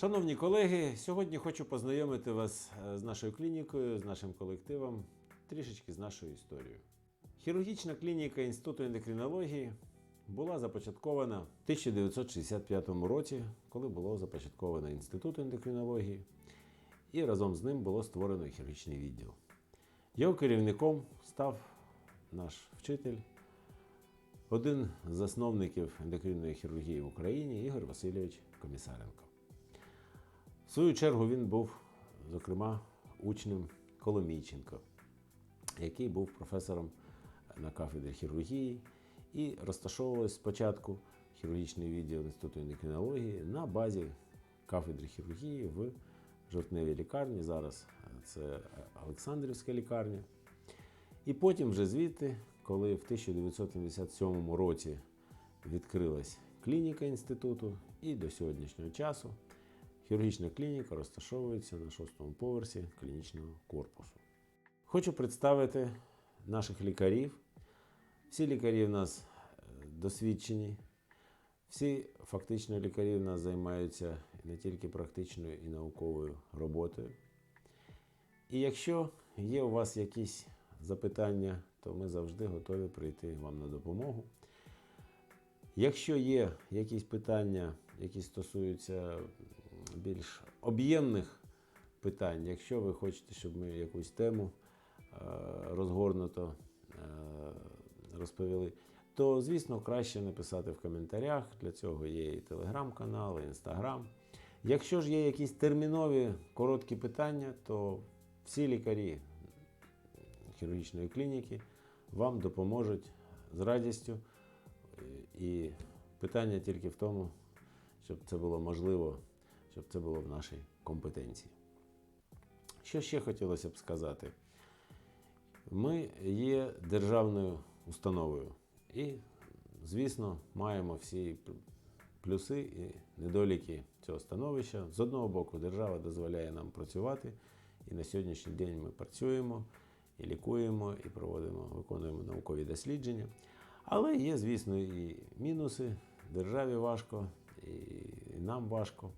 Шановні колеги, сьогодні хочу познайомити вас е, з нашою клінікою, з нашим колективом, трішечки з нашою історією. Хірургічна клініка Інституту ендокринології була започаткована в 1965 році, коли було започатковано Інститут ендокринології, і разом з ним було створено хірургічний відділ. Його керівником став наш вчитель, один з засновників ендокринної хірургії в Україні Ігор Васильович Комісаренко. В свою чергу він був, зокрема, учнем Коломійченко, який був професором на кафедрі хірургії і розташовувався спочатку хірургічний відділ Інституту ендокринології на базі кафедри хірургії в жовтневій лікарні. Зараз це Олександрівська лікарня. І потім вже звідти, коли в 1977 році відкрилась клініка інституту, і до сьогоднішнього часу хірургічна клініка розташовується на шостому поверсі клінічного корпусу. Хочу представити наших лікарів. Всі лікарі в нас е, досвідчені, всі фактично лікарі в нас займаються не тільки практичною і науковою роботою. І якщо є у вас якісь запитання, то ми завжди готові прийти вам на допомогу. Якщо є якісь питання, які стосуються більш об'ємних питань, якщо ви хочете, щоб ми якусь тему е, розгорнуто е, розповіли, то, звісно, краще написати в коментарях. Для цього є і телеграм-канал, і інстаграм. Якщо ж є якісь термінові короткі питання, то всі лікарі хірургічної клініки вам допоможуть з радістю. І питання тільки в тому, щоб це було можливо, щоб це було в нашій компетенції. Що ще хотілося б сказати? Ми є державною установою і, звісно, маємо всі плюси і недоліки цього становища. З одного боку, держава дозволяє нам працювати, і на сьогоднішній день ми працюємо і лікуємо, і проводимо, виконуємо наукові дослідження. Але є, звісно, і мінуси. Державі важко, і нам важко.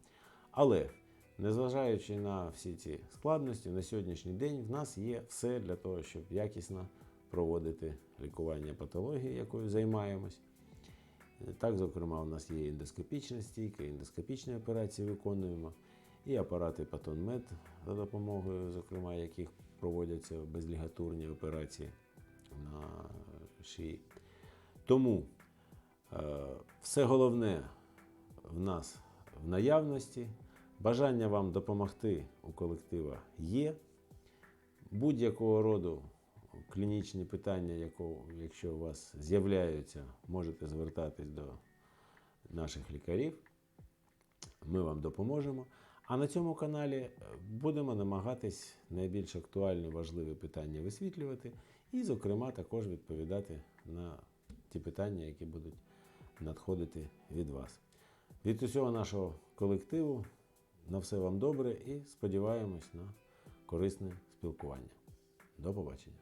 Але незважаючи на всі ці складності, на сьогоднішній день в нас є все для того, щоб якісно проводити лікування патології, якою займаємось. Так, зокрема, у нас є ендоскопічна стійка, ендоскопічні операції виконуємо, і апарати Патонмед, за допомогою, зокрема, яких проводяться безлігатурні операції на шиї. Тому е, все головне в нас в наявності. Бажання вам допомогти у колектива є. Будь-якого роду клінічні питання, якщо у вас з'являються, можете звертатись до наших лікарів. Ми вам допоможемо. А на цьому каналі е, будемо намагатись найбільш актуальні важливі питання висвітлювати і, зокрема, також відповідати на ті питання, які будуть надходити від вас. Від усього нашого колективу на все вам добре і сподіваємось на корисне спілкування. До побачення!